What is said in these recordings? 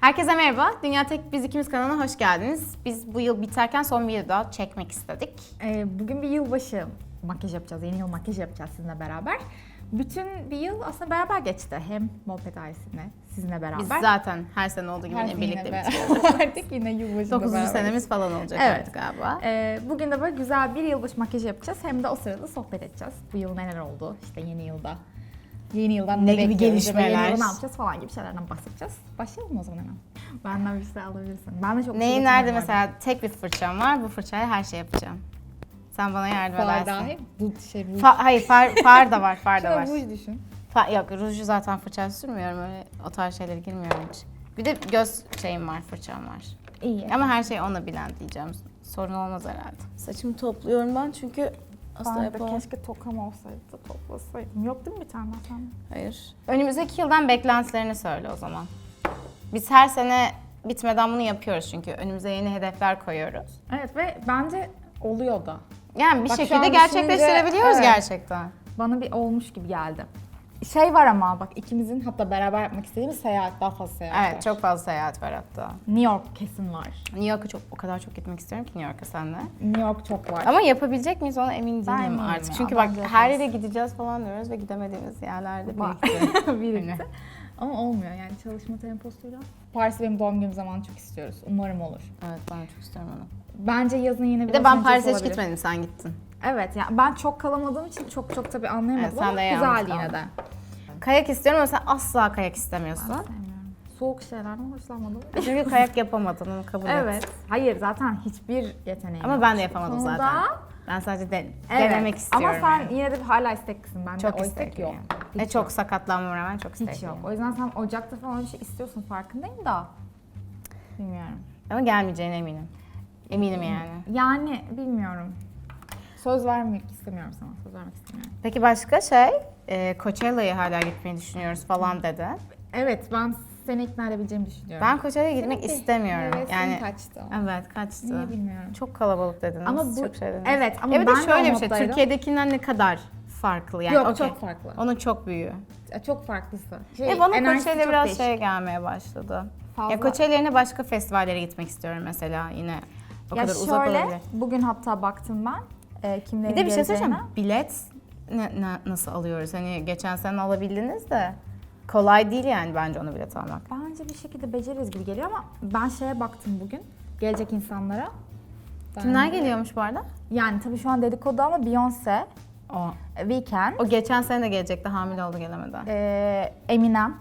Herkese merhaba. Dünya Tek Biz İkimiz kanalına hoş geldiniz. Biz bu yıl biterken son bir daha çekmek istedik. Ee, bugün bir yılbaşı makyaj yapacağız. Yeni yıl makyaj yapacağız sizinle beraber. Bütün bir yıl aslında beraber geçti. Hem Molpet ailesine sizinle beraber. Biz zaten her sene olduğu gibi her yine birlikte bitiriyoruz. Artık yine yılbaşında 9. beraber. senemiz falan olacak Evet. artık galiba. Ee, bugün de böyle güzel bir yılbaşı makyajı yapacağız. Hem de o sırada sohbet edeceğiz. Bu yıl neler oldu? İşte yeni yılda. Yeni yıldan Ne ne, gibi gelişmeler? Yeni yılda ne yapacağız falan gibi şeylerden bahsedeceğiz. Başlayalım o zaman hemen. Benden bir şey alabilirsin. Ben de çok Neyi şey nerede mesela tek bir fırçam var. Bu fırçayla her şey yapacağım. Sen bana yardım. Far edersin. dahi. Bu şey ruj. Fa- hayır far, far da var, far da Şöyle var. ruj düşün. Fa- yok ruju zaten fırçayla sürmüyorum öyle o tarz şeylere girmiyorum hiç. Bir de göz şeyim var, fırçam var. İyi. Ama her şey ona bilen diyeceğim. Sorun olmaz herhalde. Saçımı topluyorum ben çünkü asla Ben de keşke tokam olsaydı da toplasaydım. Yok değil mi bir tane sen? Hayır. Önümüzdeki yıldan beklentilerini söyle o zaman. Biz her sene bitmeden bunu yapıyoruz çünkü önümüze yeni hedefler koyuyoruz. Evet ve bence oluyor da. Yani bir Bak şu şekilde an gerçekleştirebiliyoruz düşününce, evet. gerçekten. Bana bir olmuş gibi geldi. Şey var ama bak ikimizin hatta beraber yapmak istediğimiz seyahat daha fazla seyahat var. Evet, çok fazla seyahat var hatta. New York kesin var. New York'a çok o kadar çok gitmek istiyorum ki New York'a seninle. New York çok var. Ama yapabilecek miyiz ona emin Ben değilim eminim artık. ya, Çünkü bak bence her yaparız. yere gideceğiz falan diyoruz ve gidemediğimiz yerlerde Var. birlikte. Birlikte. Ama olmuyor yani çalışma temposuyla. Paris benim doğum günüm zamanı çok istiyoruz. Umarım olur. evet ben çok istiyorum onu. Bence yazın yine bir Bir de ben Paris'e hiç gitmedim sen gittin. Evet yani ben çok kalamadığım için çok çok tabii anlayamadım Evet, sen ama de yalnız yine kaldın. de. Kayak istiyorum ama sen asla kayak istemiyorsun. Sevmiyorum. Soğuk şeylerden hoşlanmadım. Çünkü kayak yapamadın onu kabul et. Evet. Hayır zaten hiçbir yeteneğim Ama yok. ben de yapamadım Konuda- zaten. Ben sadece de, Evet. denemek istiyorum. Ama sen yani. yine de hala isteklisin. Bende çok o istek istekliyim. yok. Ve Hiç çok yok. sakatlanmama rağmen çok Hiç istekliyim. yok. O yüzden sen Ocak'ta falan bir şey istiyorsun farkındayım da. Bilmiyorum. Ama gelmeyeceğine eminim. Eminim yani. Yani bilmiyorum. Söz vermek istemiyorum sana. Söz vermek istemiyorum. Peki başka şey? E, Coachella'ya hala gitmeyi düşünüyoruz falan dedi. Evet ben seni ikna edebileceğimi düşünüyorum. Ben Coachella'ya gitmek Senin de istemiyorum. hevesin yani kaçtı. Evet kaçtı. Niye bilmiyorum. Çok kalabalık dediniz. Ama bu- çok şey dediniz. evet, ama ya bir ben de şöyle bir şey. Türkiye'dekinden ne kadar farklı yani. Yok okey. çok farklı. Onun çok büyüğü. Çok farklısı. Şey, E bana enerjisi Coachella çok biraz değişik. şey gelmeye başladı. Fazla- Ya Coachella yerine başka festivallere gitmek istiyorum mesela yine. O kadar uzak şöyle, olabilir. bugün hatta baktım ben. E, kimlerin Bir de bir şey söyleyeceğim. Bilet ne- ne- nasıl alıyoruz? Hani geçen sene alabildiniz de kolay değil yani bence onu bilet almak. Bence bir şekilde beceririz gibi geliyor ama ben şeye baktım bugün. Gelecek insanlara. Ben- Kimler geliyormuş bu arada? Yani tabii şu an dedikodu ama Beyoncé, O. Weekend, O geçen sene de gelecekti hamile oldu gelemedi. e, Eminem.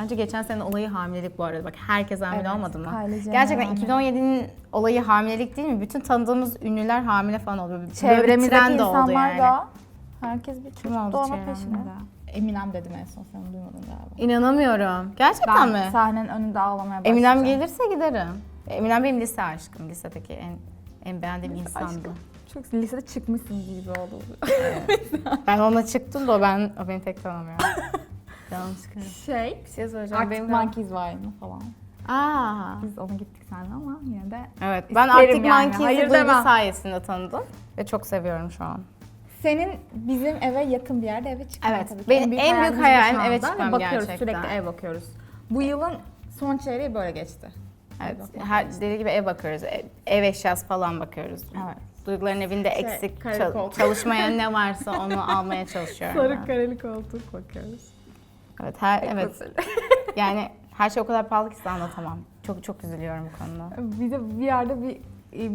Bence geçen sene olayı hamilelik bu arada. Bak herkes hamile Evet, olmadı mı? Gerçekten hamile. 2017'nin olayı hamilelik değil mi? Bütün tanıdığımız ünlüler hamile falan oluyor. Çevremizdeki trend oldu insanlar yani. da herkes bir Kim çocuk doğma çevremde? peşinde. Eminem dedim en son sen duymadın galiba. İnanamıyorum. Gerçekten Ben mi? sahnenin önünde ağlamaya başlayacağım. Eminem gelirse giderim. Eminem benim lise aşkım. Lisedeki en en beğendiğim insandı. aşkım. Çok lisede çıkmışsın gibi oldu. Ben ona çıktım da o ben o beni pek tanımıyor. Yanlış çıkarım. şey, Bir şey soracağım. Arctic Benim Monkeys var mı falan. Aa. Biz ona gittik seninle ama yine de Evet. Ben İsterim Arctic yani, Monkeys'i hayır Duygu demem. sayesinde tanıdım. Ve çok seviyorum şu an. Senin bizim eve yakın bir yerde eve çıkman Evet, tabii ki. benim en büyük hayalimiz bu hayalim şu eve anda çıkmam bakıyoruz, gerçekten. Sürekli ev bakıyoruz. Bu yılın son çeyreği böyle geçti. Evet. Her dediği gibi ev bakıyoruz. Ev, ev eşyası falan bakıyoruz. Evet. Duyguların evinde Şey, eksik çal- koltuk. çalışmayan ne varsa onu almaya çalışıyorum. ben. kareli koltuk bakıyoruz. Evet, her evet. Yani her şey o kadar pahalı ki size anlatamam. Çok çok üzülüyorum bu konuda. Bir de bir yerde bir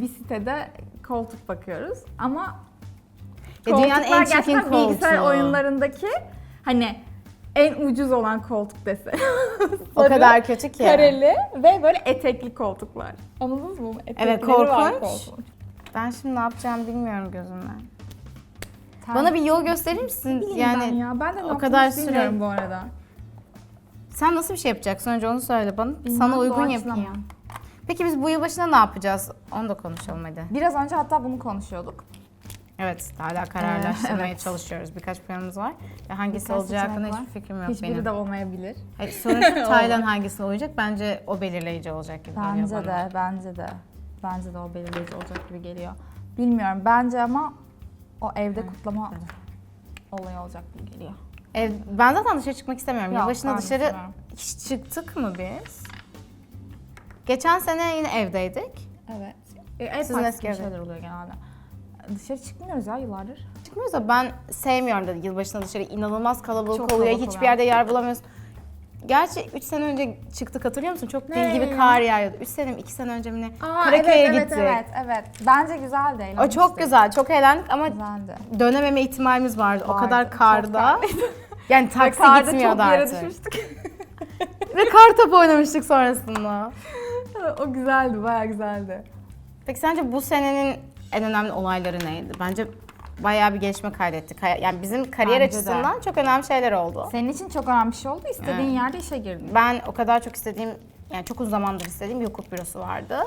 bir sitede koltuk bakıyoruz ama Ya dünyanın en çirkin gerçekten bilgisayar koltuğu. oyunlarındaki hani en ucuz olan koltuk dese. O kadar kötü ki. Kareli ve böyle etekli koltuklar. Anladınız mı? Etekleri Evet, korkunç. Ben şimdi ne yapacağımı bilmiyorum gözümle. Sen- Bana bir yol gösterir misin? Bileyim Yani ben ya. Ben de ne o kadar bilmiyorum süre- bu arada. sen nasıl bir şey yapacaksın? Önce onu söyle bana. Bilmem, Sana uygun doğaçlama. yapayım. Peki biz bu yılbaşında ne yapacağız? Onu da konuşalım hadi. Biraz önce hatta bunu konuşuyorduk. Evet, hala kararlaştırmaya evet. çalışıyoruz. Birkaç planımız var. Ve hangisi Birkaç olacağı hakkında hiçbir fikrim yok Hiçbiri benim. de olmayabilir. Hayır, sorun şu Taylan hangisine uyacak? Bence o belirleyici olacak gibi geliyor Bence bana. de, bence de. Bence de o belirleyici olacak gibi geliyor. Bilmiyorum. Bence ama o evde kutlama olayı olacak gibi geliyor. Ev, ben zaten dışarı çıkmak istemiyorum. Yok, ben de dışarı istemiyorum. hiç çıktık mı biz? Geçen sene yine evdeydik. Evet. E, ev Sizin partisi eski evde. şeyler oluyor genelde. Dışarı çıkmıyoruz ya yıllardır. Çıkmıyoruz da ben sevmiyorum dedi yılbaşında dışarı inanılmaz kalabalık Çok oluyor. kalabalık Hiçbir oluyor. yerde yer bulamıyoruz. Gerçi 3 sene önce çıktık hatırlıyor musun? Çok Nereye gibi kar yağıyordu. 3 sene mi 2 sene önce mi ne? Aa, Karaköy'e evet, gittik. Evet, evet, evet. Bence güzeldi, O eğlenmiştik. çok güzel, çok eğlendik ama Güzeldi. dönememe ihtimalimiz vardı. O Vardı, kadar çok karda. Yani taksi Karda gitmiyordu çok yere artık. düşmüştük. Ve kar topu oynamıştık sonrasında. o güzeldi, bayağı güzeldi. Peki sence bu senenin en önemli olayları neydi? Bence bayağı bir gelişme kaydettik. Hay- Yani bizim kariyer Bence de. açısından çok önemli şeyler oldu. Senin için çok önemli bir şey oldu. İstediğin yerde işe girdin. Ben o kadar çok istediğim, yani çok uzun zamandır istediğim bir hukuk bürosu vardı.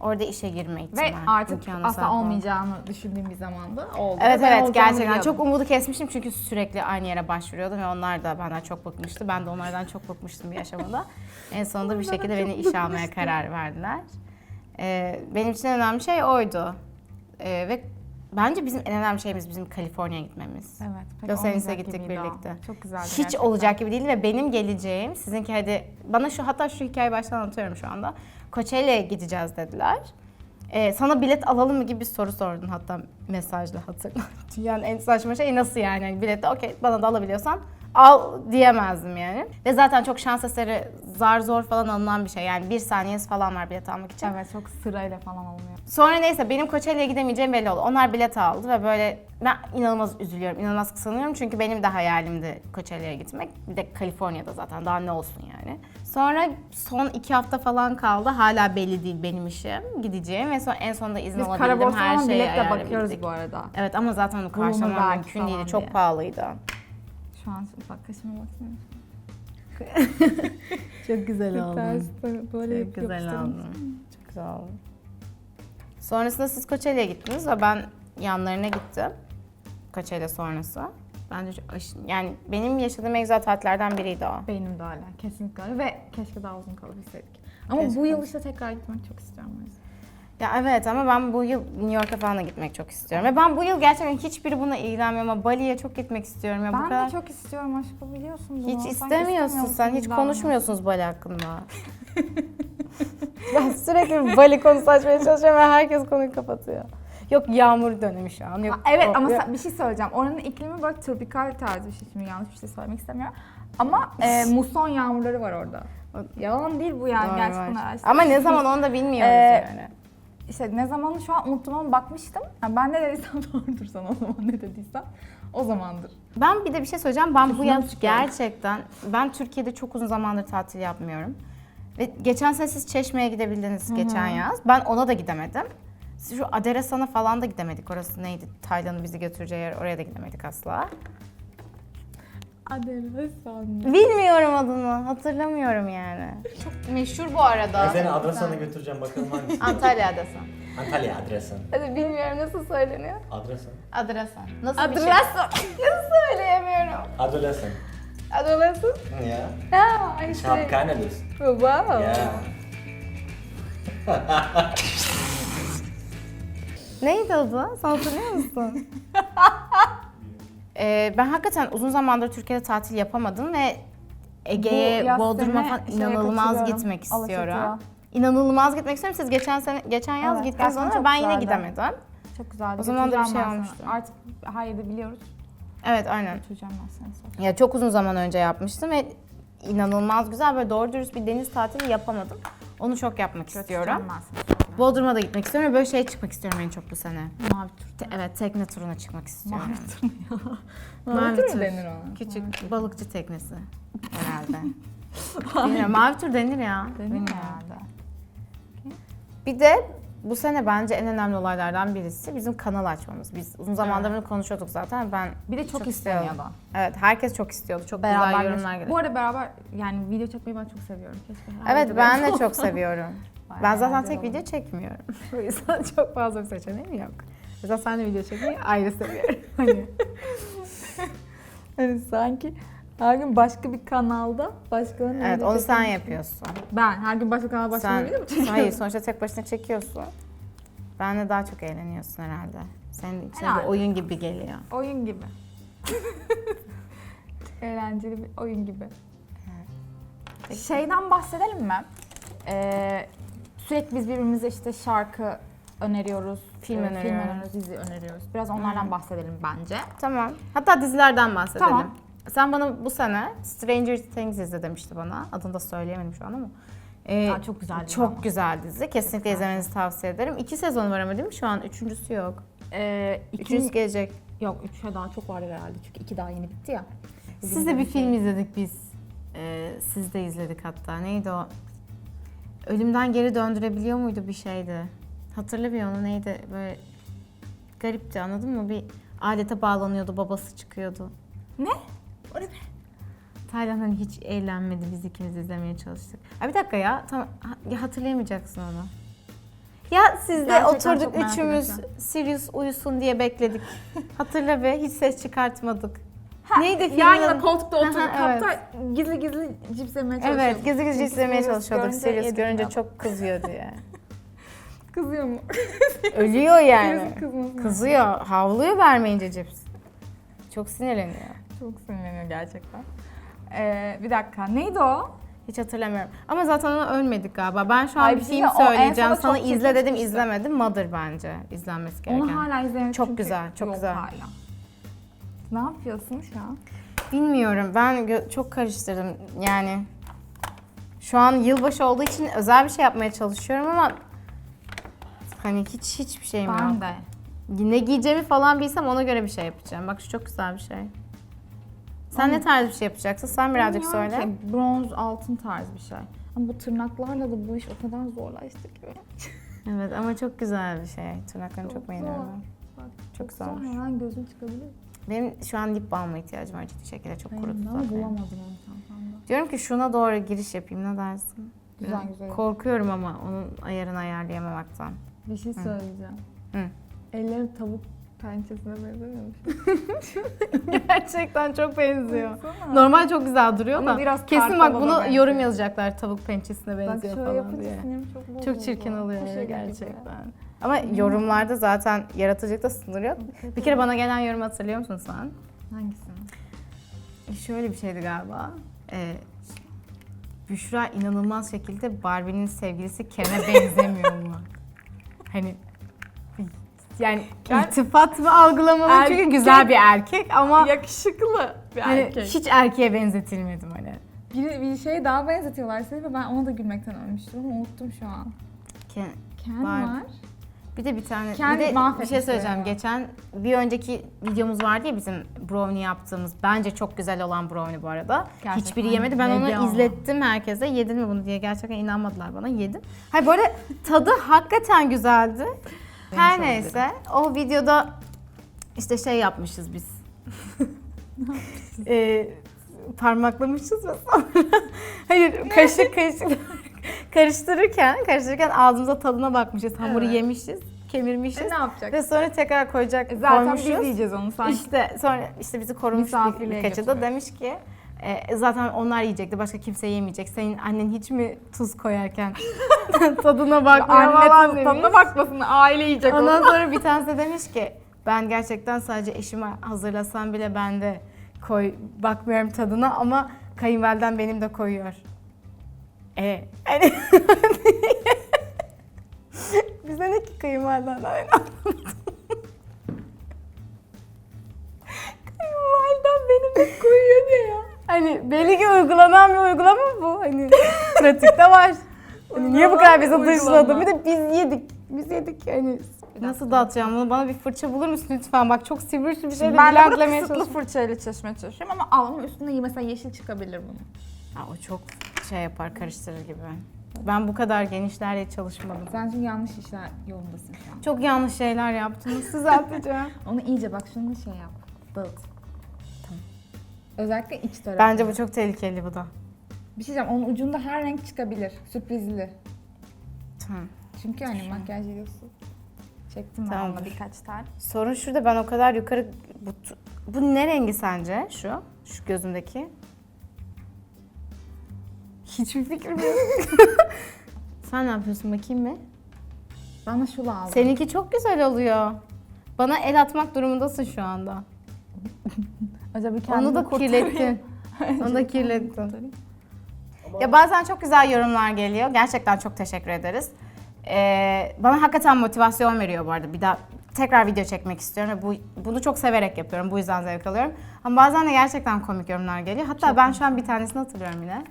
Orada işe girme Ve ihtimali. artık imkanı asla sahip oldum. olmayacağını düşündüğüm bir zamanda oldu. Evet Ben evet olacağını gerçekten biliyordum. çok umudu kesmiştim çünkü sürekli aynı yere başvuruyordum ve onlar da benden çok bıkmıştı. Ben de onlardan çok bıkmıştım bir aşamada. en sonunda bir şekilde beni iş almaya karar verdiler. Ee, benim için en önemli şey oydu. Ee, ve bence bizim en önemli şeyimiz bizim Kaliforniya'ya gitmemiz. Evet. pek Los Angeles'e olmayacak gittik gibiydi o. birlikte. Çok güzeldi Hiç gerçekten. olacak gibi değildi ve benim geleceğim sizinki hadi bana şu hatta şu hikayeyi baştan anlatıyorum şu anda. Coachella'ya gideceğiz dediler. Ee, sana bilet alalım mı gibi bir soru sordun hatta mesajla hatırla. Dünyanın en saçma şey nasıl yani? yani bileti okey bana da alabiliyorsan al diyemezdim yani. Ve zaten çok şans eseri zar zor falan alınan bir şey. Yani bir saniyesi falan var bilet almak için. Evet çok sırayla falan olmuyor. Sonra neyse benim Coachella'ya gidemeyeceğim belli oldu. Onlar bilet aldı ve böyle ben inanılmaz üzülüyorum, inanılmaz kısanıyorum. Çünkü benim de hayalimdi Coachella'ya gitmek. Bir de Kaliforniya'da zaten daha ne olsun yani. Sonra son iki hafta falan kaldı. Hala belli değil benim işim. Gideceğim ve sonra en sonunda izin Biz alabildim. Her şeyi biletle bakıyoruz bu arada. Evet ama zaten onu belki mümkün değildi. Çok pahalıydı. Şu an bak kaşıma baksana. Çok güzel Ters böyle Çok güzel aldın. Çok güzel oldu. Sonrasında siz Coachella'ya gittiniz ve ben yanlarına gittim. Coachella sonrası. Bence çok aş- yani benim yaşadığım en güzel tatillerden biriydi o. Benim de hala kesinlikle öyle ve keşke daha uzun kalabilseydik. Ama Keşke. bu yıl işte tekrar gitmek çok istiyorum o yüzden. Ya evet ama ben bu yıl New York'a falan da gitmek çok istiyorum. Ve ben bu yıl gerçekten hiçbiri buna ilgilenmiyor ama Bali'ye çok gitmek istiyorum. Ya bu Ben kadar... de çok istiyorum aşkım biliyorsun bunu. Hiç Sanki istemiyorsun sen, hiç konuşmuyorsunuz Bali hakkında. ben sürekli Bali konusu açmaya çalışıyorum ve herkes konuyu kapatıyor. Yok yağmur dönemi şu an. Yok, Ha, evet o- ama ya- sen- bir şey söyleyeceğim. Oranın iklimi böyle tropikal tarzı bir şey. Şimdi yanlış bir şey söylemek istemiyorum. Ama e, muson yağmurları var orada. Yalan değil bu yani Doğru gerçekten var. araştırdım. Ama ne zaman onu da bilmiyoruz Ee, yani. İşte ne zamanı şu an unuttum ama bakmıştım. Yani ben ne dediysem doğrudur sana o zaman ne dediysem. O zamandır. Ben bir de bir şey söyleyeceğim. Ben bu sıkıyorum. gerçekten ben Türkiye'de çok uzun zamandır tatil yapmıyorum. Ve geçen sene siz Çeşme'ye gidebildiniz geçen yaz. Ben ona da gidemedim. Şu Adrasan'a falan da gidemedik. Orası neydi? Taylan'ın bizi götüreceği yer. Oraya da gidemedik asla. Adelhasan. Bilmiyorum adını. Hatırlamıyorum yani. Çok meşhur bu arada. Seni Adrasan'a götüreceğim bakalım hangisi. Antalya Adası. Antalya Adrasan. Hadi bilmiyorum nasıl söyleniyor. Adrasan. Adrasan. Nasıl bir şey? Adrasan. Nasıl söyleyemiyorum. Adolescent. Adolescent. Ja. Ha, Ich habe keine Lust. Wow. Ja. Neydi adı? Sen hatırlıyor musun? Ee, ben hakikaten uzun zamandır Türkiye'de tatil yapamadım ve Bu Ege'ye, yaz Bodrum'a sene falan şeye inanılmaz katılıyorum. gitmek istiyorum. Alaçatı'ya. İnanılmaz gitmek istiyorum. Siz geçen sene geçen yaz Evet, gittiniz gerçekten ama çok ben yine güzeldi. gidemedim. Çok güzeldi. O zaman da bir Götüreceğim şey ben olmuştu. Artık hayır da biliyoruz. Evet aynen. Götüreceğim ben seni sonra. Ya çok uzun zaman önce yapmıştım ve inanılmaz güzel böyle doğru dürüst bir deniz tatili yapamadım. Onu çok yapmak istiyorum. Götüreceğim ben seni. Bodrum'a da gitmek istiyorum ve böyle şeye çıkmak istiyorum en çok bu sene. Mavi tur. Te- evet tekne turuna çıkmak istiyorum. Mavi tur ya. Mavi Mavi tur mu denir ona? Küçük balıkçı teknesi herhalde. Bilmiyorum mavi tur denir ya. Denir Bilmiyorum. herhalde. Bir de bu sene bence en önemli olaylardan birisi bizim kanal açmamız. Biz uzun zamandır bunu konuşuyorduk zaten. Ben Bir de çok, Çok istiyordum. evet herkes çok istiyordu. Çok güzel yorumlar geldi. Bu arada beraber yani video çekmeyi ben çok seviyorum. Keşke Evet ben de çok seviyorum. Bayağı ben zaten tek video çekmiyorum. O yüzden çok fazla bir seçeneğim yok. Mesela sen de video çekmeyi ayrı seviyorum. Hani Hani sanki her gün başka bir kanalda başkalarının evet video onu sen çekmiş. yapıyorsun. Ben her gün başka kanalda başka Sen, bir video mu çekiyorum? hayır sonuçta tek başına çekiyorsun. Ben de daha çok eğleniyorsun herhalde. Senin için bir Herhalde. oyun gibi geliyor. Oyun gibi. Eğlenceli bir oyun gibi. Şeyden bahsedelim mi? Ee, Sürekli biz birbirimize işte şarkı öneriyoruz, Film e, öneriyoruz. film öneriyoruz, dizi öneriyoruz. Biraz onlardan bahsedelim bence. Tamam. Hatta dizilerden bahsedelim. Tamam. Sen bana bu sene Stranger Things izle demişti bana. Adını da söyleyemedim şu an ama. Ee, Aa, çok güzel dizi Çok ama. güzel dizi. Kesinlikle izlemenizi tavsiye ederim. İki sezon var ama değil mi şu an? Üçüncüsü yok. Ee, Üçüncüsü gelecek. yok üçe daha çok var herhalde çünkü iki daha yeni bitti ya. Bugün Siz de bir film izledik biz. Ee, siz de izledik hatta. Neydi o? Ölümden geri döndürebiliyor muydu bir şeydi? Hatırla bir onu neydi? Böyle garipti anladın mı? Bir alete bağlanıyordu, babası çıkıyordu. Ne? O ne be? Taylan hani hiç eğlenmedi biz ikimiz izlemeye çalıştık. Ay bir dakika ya, ha- ya hatırlayamayacaksın onu. Ya siz de Gerçekten oturduk üçümüz. Sirius uyusun diye bekledik. Hatırla be hiç ses çıkartmadık. Neydi filmin Yan adı? yana koltukta oturduk Aha, evet. hatta gizli gizli cips yemeye çalışıyorduk. Evet, gizli gizli izlemeye çalışıyorduk. Sirius görünce çok kızıyor diye. Kızıyor mu? Ölüyor yani. Kızıyor, havluyor vermeyince cips. Çok sinirleniyor. Çok sinirleniyor gerçekten. Ee, bir dakika neydi o? Hiç hatırlamıyorum. Ama zaten ona ölmedik galiba. Ben şu an Ay, bir bir şey film de o en söyleyeceğim. sona Sana çok izle dedim, izlemedim. Mother bence izlenmesi gereken. Onu hala izlemedim Çok güzel, çok güzel. Hala. Ne yapıyorsun şu an? Bilmiyorum. Ben çok karıştırdım. Yani şu an yılbaşı olduğu için özel bir şey yapmaya çalışıyorum ama hani hiç hiçbir şeyim Ben yok. de. Ne giyeceğimi falan bilsem ona göre bir şey yapacağım. Bak şu çok güzel bir şey. Sen ne tarz bir şey yapacaksın? Sen birazcık Bilmiyorum söyle. ki, bronz altın tarz bir şey. Ama bu tırnaklarla da bu iş o kadar zorlaştı ki. Evet ama çok güzel bir şey. Tırnaklarını çok, Çok beğeniyorum ben. Bak, Çok güzel. Hemen gözüm çıkabilir. Benim şu an lip balma ihtiyacım var ciddi şekilde. Çok kurudu Ama zaten. bulamadım onu çantamda. Diyorum ki şuna doğru giriş yapayım ne dersin? Güzel güzel. Korkuyorum ama onun ayarını ayarlayamamaktan. Bir şey söyleyeceğim. Hı. Ellerim tavuk pençesine benzemiyormuş. Gerçekten çok benziyor. Baksana. Normal çok güzel duruyor Ama da. biraz Kesin kartala bak da bunu benziyor. yorum yazacaklar tavuk pençesine Bak benziyor şöyle falan yapınca diye. sinirim çok bozuldu. Çok çirkin oluyor öyle gibi. gerçekten. Ama yorumlarda zaten yaratıcılıkta sınır yok. Bir kere bana gelen yorum hatırlıyor musun sen? Hangisini? Şöyle bir şeydi galiba. Ee, Büşra inanılmaz şekilde Barbie'nin sevgilisi Ken'e benzemiyor mu? hani yani Ben- iltifat mı algılamalı çünkü Erkek- güzel bir erkek ama Yakışıklı bir hani erkek. hiç erkeğe benzetilmedim hani. Bir, bir şeye daha benzetiyorlar seni ve ben ona da gülmekten ölmüştüm ama unuttum şu an. Ken, Ken Var. var. Bir de bir tane Kendi bir de bir mahvetmiş şey söyleyeceğim. ya. Geçen bir önceki videomuz vardı ya bizim brownie yaptığımız. Bence çok güzel olan brownie bu arada. Gerçekten Hiçbiri yemedi. Ben onu ama. izlettim herkese. Yedin mi bunu diye gerçekten inanmadılar bana. Yedim. Hayır bu arada tadı hakikaten güzeldi. Her neyse o videoda işte şey yapmışız biz. Ee, parmaklamışız ve sonra hayır kaşık kaşık karıştırırken karıştırırken ağzımıza tadına bakmışız. Hamuru Evet. yemişiz, kemirmişiz. E, ne yapacak? Ve sonra tekrar koyacak E, Zaten koymuşuz. biz yiyeceğiz onu sanki. İşte sonra işte bizi korumuş bir, Misafirliğe birkaçı da götürüyor. demiş ki e, zaten onlar yiyecekti başka kimse yemeyecek. Senin annen hiç mi tuz koyarken tadına bakmıyor Anne falan tuz- demiş. tadına bakmasın aile yiyecek Ondan onu. sonra bir tanesi de demiş ki ben gerçekten sadece eşime hazırlasam bile ben de koy bakmıyorum tadına ama kayınvalidem benim de koyuyor. E hani bize ne ki kayınvaliden aynı Kayınvalidem benim de koyuyor diye ya. Hani belli ki uygulanan bir uygulama bu. Hani pratikte var. Hani niye bu kadar bizi dışladı? Bir de biz yedik. Biz yedik hani. Nasıl dağıtacağım bunu? Bana bir fırça bulur musun lütfen? Bak çok sivri bir şeyle Ben de burada bilentlemeye kısıtlı çalışıyorum. fırçayla çalışmaya çalışıyorum ama al ama üstünde mesela yeşil çıkabilir bunun. Ha, o çok şey yapar, karıştırır gibi. Ben bu kadar genişlerle çalışmadım. Sen çünkü yanlış işler yolundasın şu an. Çok yanlış şeyler yaptınız. Düzelteceğim. Onu iyice bak şunu şey yap. Dağıt. Tamam. Özellikle iç tarafı. Bence bu çok tehlikeli bu da. Bir şey diyeceğim, onun ucunda her renk çıkabilir. Sürprizli. Tamam. Çünkü hani makyaj videosu çektim ben Tamamdır. onunla birkaç tane. Sorun şurada ben o kadar yukarı... Bu, bu ne rengi sence şu? Şu gözümdeki? Hiçbir fikrim yok. Sen ne yapıyorsun bakayım mı? Bana şu lazım. Seninki çok güzel oluyor. Bana el atmak durumundasın şu anda. Acaba Onu da kirlettin. Onu da kirlettin. Ya bazen çok güzel yorumlar geliyor. Gerçekten çok teşekkür ederiz. Ee, bana hakikaten motivasyon veriyor bu arada. Bir daha tekrar video çekmek istiyorum ve bu, bunu çok severek yapıyorum. Bu yüzden zevk alıyorum. Ama bazen de gerçekten komik yorumlar geliyor. Hatta ben şu an bir tanesini hatırlıyorum yine.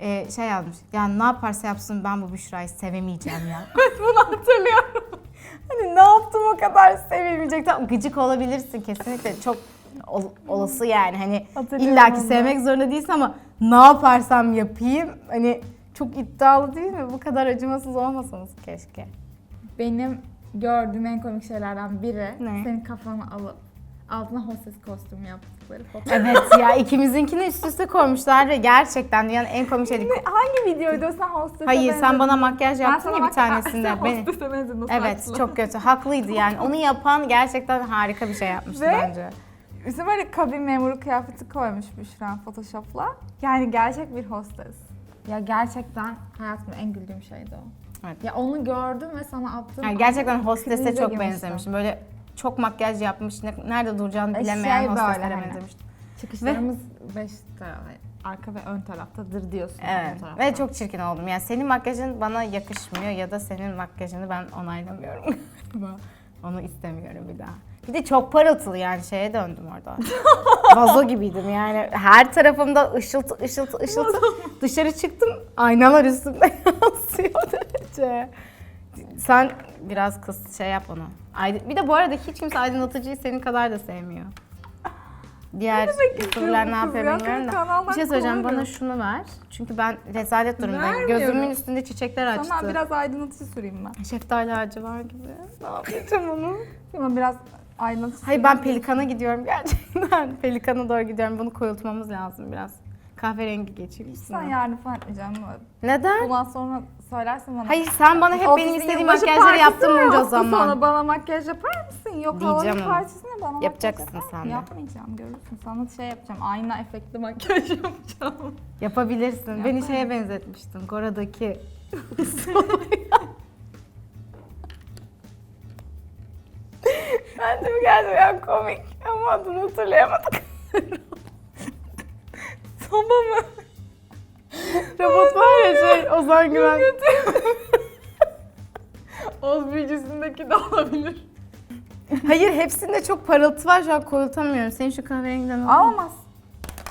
Ee, şey yazmış. Ya ne yaparsa yapsın ben bu Büşra'yı sevemeyeceğim ya. Bunu hatırlıyorum. Hani ne yaptım o kadar sevilmeyecek. Tamam gıcık olabilirsin kesinlikle. Çok ol- olası yani. Hani illaki sevmek zorunda değilsin ama ne yaparsam yapayım. Hani çok iddialı değil mi? Bu kadar acımasız olmasanız keşke. Benim gördüğüm en komik şeylerden biri Ne? senin kafanı alıp altına hostes kostümü yaptıkları fotoğraf. Evet ya ikimizinkini üst üste koymuşlar ve gerçekten dünyanın en komik şeydi. Hangi videoydu o sen hostese Hayır sen bana makyaj Ben yaptın sana ya bir bak- tanesinde. Sen Beni... hostese benzedin o Evet saçla. çok kötü. Haklıydı yani. Onu yapan gerçekten harika bir şey yapmıştı Ve- bence. Üstüne böyle kabin memuru kıyafeti koymuş Büşra Photoshop'la. Yani gerçek bir hostes. Ya gerçekten hayatımda en güldüğüm şeydi o. Evet. Ya onu gördüm ve sana attım. Yani gerçekten hostese çok girmiştim. benzemişim. Böyle çok makyaj yapmış, ne- nerede duracağını bilemeyen şey böyle hosteslere hani. benzemiştim. Çıkışlarımız 5 arka ve ön taraftadır diyorsun. Evet ve çok çirkin oldum. Yani senin makyajın bana yakışmıyor ya da senin makyajını ben onaylamıyorum galiba. Onu istemiyorum bir daha. Bir de çok parıltılı yani şeye döndüm orada. Vazo gibiydim yani. Her tarafımda ışıltı ışıltı ışıltı. Dışarı çıktım aynalar üstümde yansıyor derece. Sen biraz kız şey yap onu. Aydın- Bir de bu arada hiç kimse aydınlatıcıyı senin kadar da sevmiyor. Diğer youtuberlar ne yapıyor ya? bilmiyorum da. Bir şey söyleyeceğim bana şunu ver. Çünkü ben rezalet durumdayım. Vermiyorum. Gözümün üstünde çiçekler açtı. Sana biraz aydınlatıcı süreyim ben. Şeftali ağacı var gibi. Ne yapacağım onu? Ama biraz aydınlatıcı Hayır ben pelikana gidiyorum gerçekten. Pelikana doğru gidiyorum. Bunu koyultmamız lazım biraz. Kahverengi geçeyim Sen üstüne. yarın falan etmeyeceğim. Neden? Bundan sonra söylersin bana. Hayır sen bana hep benim Ofisin istediğim yılbaşı makyajları partisi yaptın bunca hafta zaman. Sonra bana makyaj yapar mısın? Yok Diyeceğim Halloween onu. partisine bana makyaj Yapacaksın yapar mısın? sen de. Yapmayacağım görürsün. Sana şey yapacağım. Ayna efektli makyaj yapacağım. Yapabilirsin. Beni şeye benzetmiştin. Gora'daki Bence bu gerçekten komik ama adını hatırlayamadık. Soba mı? Robot var ya şey Ozan Güven. Oz büyücüsündeki de olabilir. Hayır hepsinde çok parıltı var şu an koyultamıyorum. Senin şu kahverengiden olur mu? Almaz.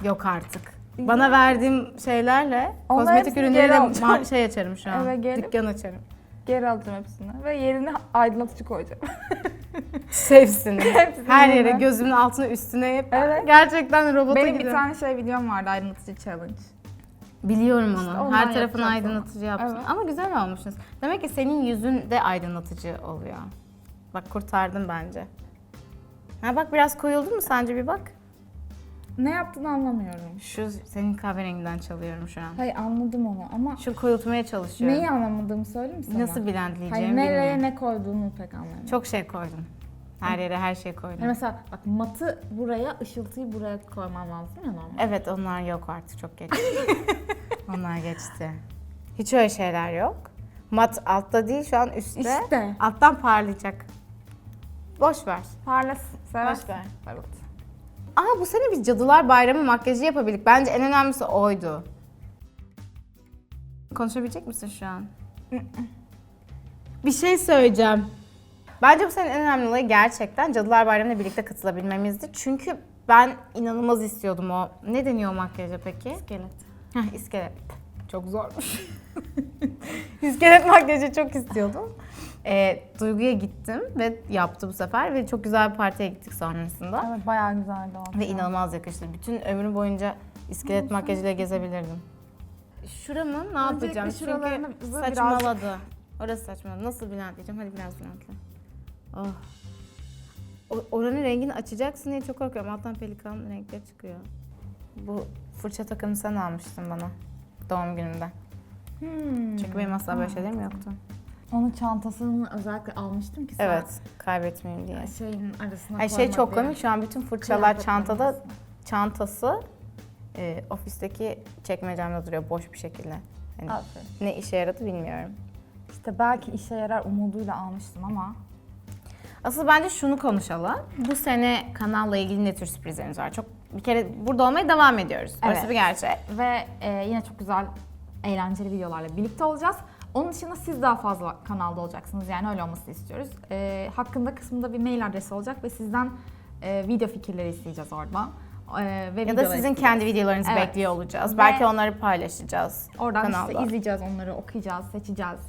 Yok artık. Bana verdiğim şeylerle Onların kozmetik hepsini ürünleriyle geri alacağım. ma- şey açarım şu an. Eve gelip- Dükkan açarım. Geri alacağım hepsini. Ve yerine aydınlatıcı koyacağım. Hepsini. Hepsini Her yere gözümün altına üstüne hep. Evet. Gerçekten robota Benim bir gidiyorum. tane şey videom vardı aydınlatıcı challenge. Biliyorum onu. ondan Her tarafını yapacağız aydınlatıcı yaptın. Evet. Ama güzel olmuşsunuz. Demek ki senin yüzün de aydınlatıcı oluyor. Bak kurtardın bence. Ha bak biraz koyuldu mu sence bir bak. Ne yaptığını anlamıyorum. Şu senin kahverenginden çalıyorum şu an. Hayır anladım onu ama Şu koyultmaya çalışıyorum. neyi anlamadığımı söyleyeyim mi sana? Nasıl blendleyeceğimi Hayır nereye ne koyduğunu pek anlamıyorum. Çok şey koydum. Her yere her şey koydum. Yani mesela bak matı buraya, ışıltıyı buraya koymam lazım ya normal. Evet onlar yok artık çok geçti. onlar geçti. Hiç öyle şeyler yok. Mat altta değil şu an üstte. İşte. Alttan parlayacak. Boş ver. Parlasın, seversin. Boş ver. Evet. Aa bu sene biz Cadılar Bayramı makyajı yapabildik. Bence en önemlisi oydu. Konuşabilecek misin şu an? bir şey söyleyeceğim. Bence bu sene en önemli olayı gerçekten Cadılar Bayramı'na birlikte katılabilmemizdi. Çünkü ben inanılmaz istiyordum o. Ne deniyor o makyaja peki? İskelet. Heh, iskelet. Çok zormuş. iskelet makyajı çok istiyordum. Ee, Duygu'ya gittim ve yaptı bu sefer ve çok güzel bir partiye gittik sonrasında. Evet bayağı güzeldi o. Ve inanılmaz yakıştı. Bütün ömrüm boyunca iskelet makyajıyla gezebilirdim. Şuramı ne yapacağım? Çünkü şuralarını bize saçmaladı. Orası saçmaladı. Nasıl blentleyeceğim? Hadi biraz blentle. Oh. Oranın rengini açacaksın diye çok korkuyorum. Alttan pelikan renkleri çıkıyor. Bu fırça takımı sen almıştın bana doğum günümde. Hmm. Çünkü benim asla böyle şeylerim yoktu. Onun çantasını özellikle almıştım ki sen Evet, kaybetmeyeyim diye. şeyin arasına Ay şey çok diye. komik. Şu an bütün fırçalar çantada arasına. çantası e, ofisteki çekmecemde duruyor boş bir şekilde. Hani Aferin. ne işe yaradı bilmiyorum. İşte belki işe yarar umuduyla almıştım ama Asıl bence şunu konuşalım. Bu sene kanalla ilgili ne tür sürprizlerimiz var? Çok bir kere burada olmaya devam ediyoruz. Orası Evet. bir gerçek. ve e, yine çok güzel eğlenceli videolarla birlikte olacağız. Onun dışında siz daha fazla kanalda olacaksınız. Yani öyle olmasını istiyoruz. Ee, hakkında kısmında bir mail adresi olacak ve sizden e, video fikirleri isteyeceğiz orada. Ee, ve Ya da sizin isteyeceğiz. kendi videolarınızı Evet. bekliyor olacağız. Belki onları paylaşacağız Oradan kanalda. işte izleyeceğiz onları, okuyacağız, seçeceğiz,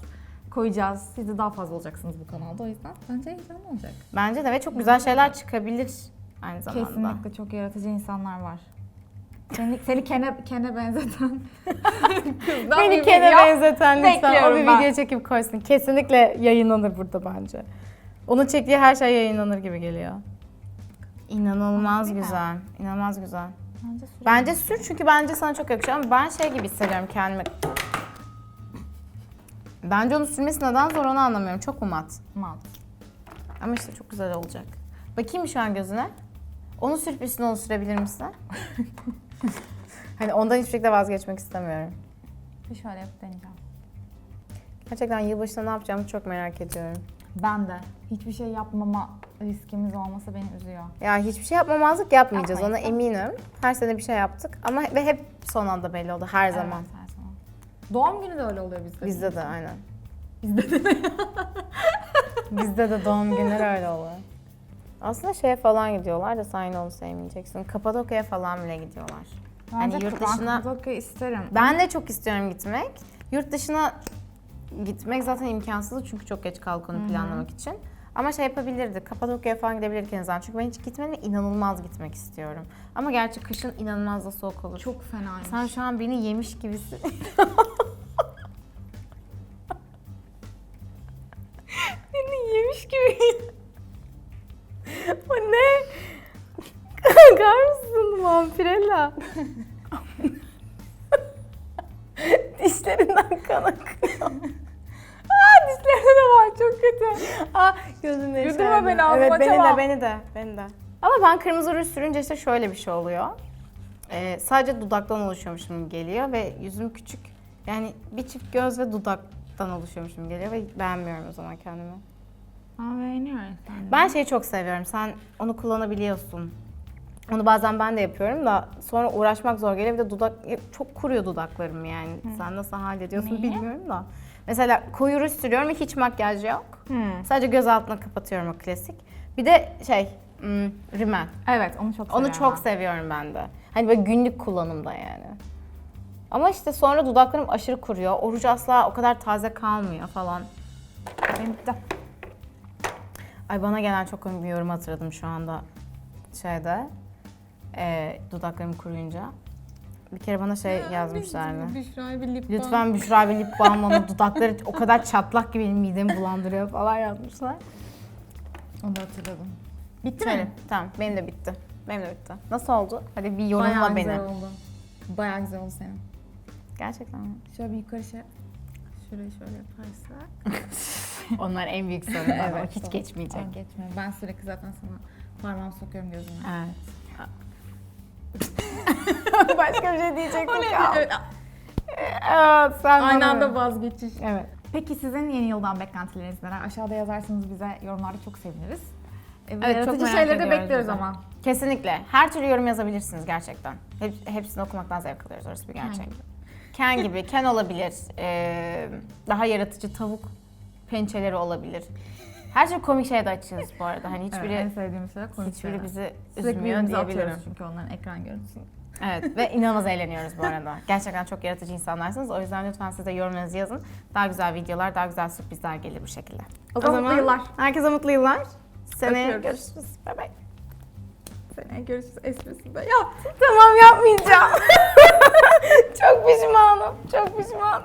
koyacağız. Siz de daha fazla olacaksınız bu kanalda. O yüzden bence heyecanlı olacak. Bence de ve çok güzel şeyler çıkabilir aynı zamanda. Kesinlikle çok yaratıcı insanlar var. Seni, seni kene, kene benzeten kızdan Beni bir Ken'e video benzeten lütfen o bir ben. video çekip koysun. Kesinlikle yayınlanır burada bence. Onun çektiği her şey yayınlanır gibi geliyor. İnanılmaz güzel. İnanılmaz güzel. Bence sürekli. Bence sür çünkü bence sana çok yakışıyor ama ben şey gibi hissediyorum kendimi. Bence onu sürmesi neden zor onu anlamıyorum. Çok mu mat? Mat. Ama işte çok güzel olacak. Bakayım mı şu an gözüne? Onu sürüp üstüne onu sürebilir misin? hani ondan hiçbir şekilde vazgeçmek istemiyorum. Bir şöyle yapıp deneyeceğim. Gerçekten yılbaşında ne yapacağımı çok merak ediyorum. Ben de. Hiçbir şey yapmama riskimiz olmasa beni üzüyor. Ya hiçbir şey yapmamazlık yapmayacağız ona Yapmayız. eminim. Her sene bir şey yaptık ama ve hep son anda belli oldu her zaman. Evet, her zaman. Doğum günü de öyle oluyor bizde. Bizde de aynen. Bizde de. Bizde de doğum günleri öyle oluyor. Aslında şeye falan gidiyorlar da sen onu sevmeyeceksin. Kapadokya'ya falan bile gidiyorlar. Bence Hani yurt ben dışına- Kapadokya isterim. Ben de çok istiyorum gitmek. Yurt dışına gitmek zaten imkansız çünkü çok geç onu planlamak için. Ama şey yapabilirdik, Kapadokya'ya falan gidebilirdik en azından. Çünkü ben hiç gitmedim ve inanılmaz gitmek istiyorum. Ama gerçi kışın inanılmaz da soğuk olur. Çok fenaymış. Sen şu an beni yemiş gibisin. beni yemiş gibi. o ne? Bakar mısın vampirella? Dişlerinden kan akıyor. Aa dişlerinde de var çok kötü. Aa gözümde Güldürme beni, ağzımı Evet beni de beni de beni de. Ama ben kırmızı ruj sürünce işte şöyle bir şey oluyor. Ee, sadece dudaktan oluşuyormuşum geliyor ve yüzüm küçük. Yani bir çift göz ve dudaktan oluşuyormuşum geliyor ve beğenmiyorum o zaman kendimi. Aa, beğeniyorum sen. Ben şeyi çok seviyorum. Sen onu kullanabiliyorsun. Onu bazen ben de yapıyorum da sonra uğraşmak zor geliyor. Bir de dudak çok kuruyor dudaklarım yani. Sen nasıl hallediyorsun Niye? bilmiyorum da. Mesela koyu ruj sürüyorum ve hiç makyaj yok. Hmm. Sadece göz altına kapatıyorum o klasik. Bir de şey, hmm, rimel. Evet onu çok Onu seviyorum. çok seviyorum ben de. Hani böyle günlük kullanımda yani. Ama işte sonra dudaklarım aşırı kuruyor. Oruç asla o kadar taze kalmıyor falan. Benim bitti. Ay bana gelen çok komik bir yorum hatırladım şu anda şeyde. E, dudaklarım kuruyunca. Bir kere bana şey yazmışlardı. Büşra'ya bir lip balm. Lütfen Büşra bir lip balm onun dudakları o kadar çatlak ki benim midemi bulandırıyor falan yazmışlar. Onu da hatırladım. Bitti Şöyle, mi? tamam benim de bitti. Benim de bitti. Nasıl oldu? Hadi bir yorumla Bayağı beni. güzel oldu. Bayağı güzel oldu senin. Gerçekten mi? Şöyle bir yukarı şey. Şurayı şöyle yaparsak. Onlar en büyük sorun. evet, hiç geçmeyecek. Aa, geçmiyor. Ben sürekli zaten sana parmağımı sokuyorum gözüme. Evet. Başka bir şey diyecektim O. Evet, Evet, sen Aynı bana- anda vazgeçiş. Evet. Peki sizin yeni yıldan beklentileriniz neler? Aşağıda yazarsanız bize yorumlarda çok seviniriz. E, Evet, çok yaratıcı şeyleri de bekliyoruz ama. Kesinlikle. Her türlü yorum yazabilirsiniz gerçekten. Hep, hepsini okumaktan zevk alıyoruz orası bir gerçek. gibi. Ken gibi. Ken olabilir. Ee, daha yaratıcı tavuk pençeleri olabilir. Her türlü komik şeye de açığız bu arada. Hani hiçbiri, Evet, en sevdiğim şey komik hiçbiri şeyler. bizi Sürekli üzmüyor birbirimize diyebilirim. atıyoruz çünkü onların ekran görüntüsünü. Evet ve inanılmaz eğleniyoruz bu arada. Gerçekten çok yaratıcı insanlarsınız. O yüzden lütfen siz de yorumlarınızı yazın. Daha güzel videolar, daha güzel sürprizler gelir bu şekilde. O zaman mutlu yıllar. Herkese mutlu yıllar. Seneye Öpüyoruz. görüşürüz. Bay bay. Seneye görüşürüz esprisinde. Yaptım. Tamam yapmayacağım. çok pişmanım. Çok pişmanım.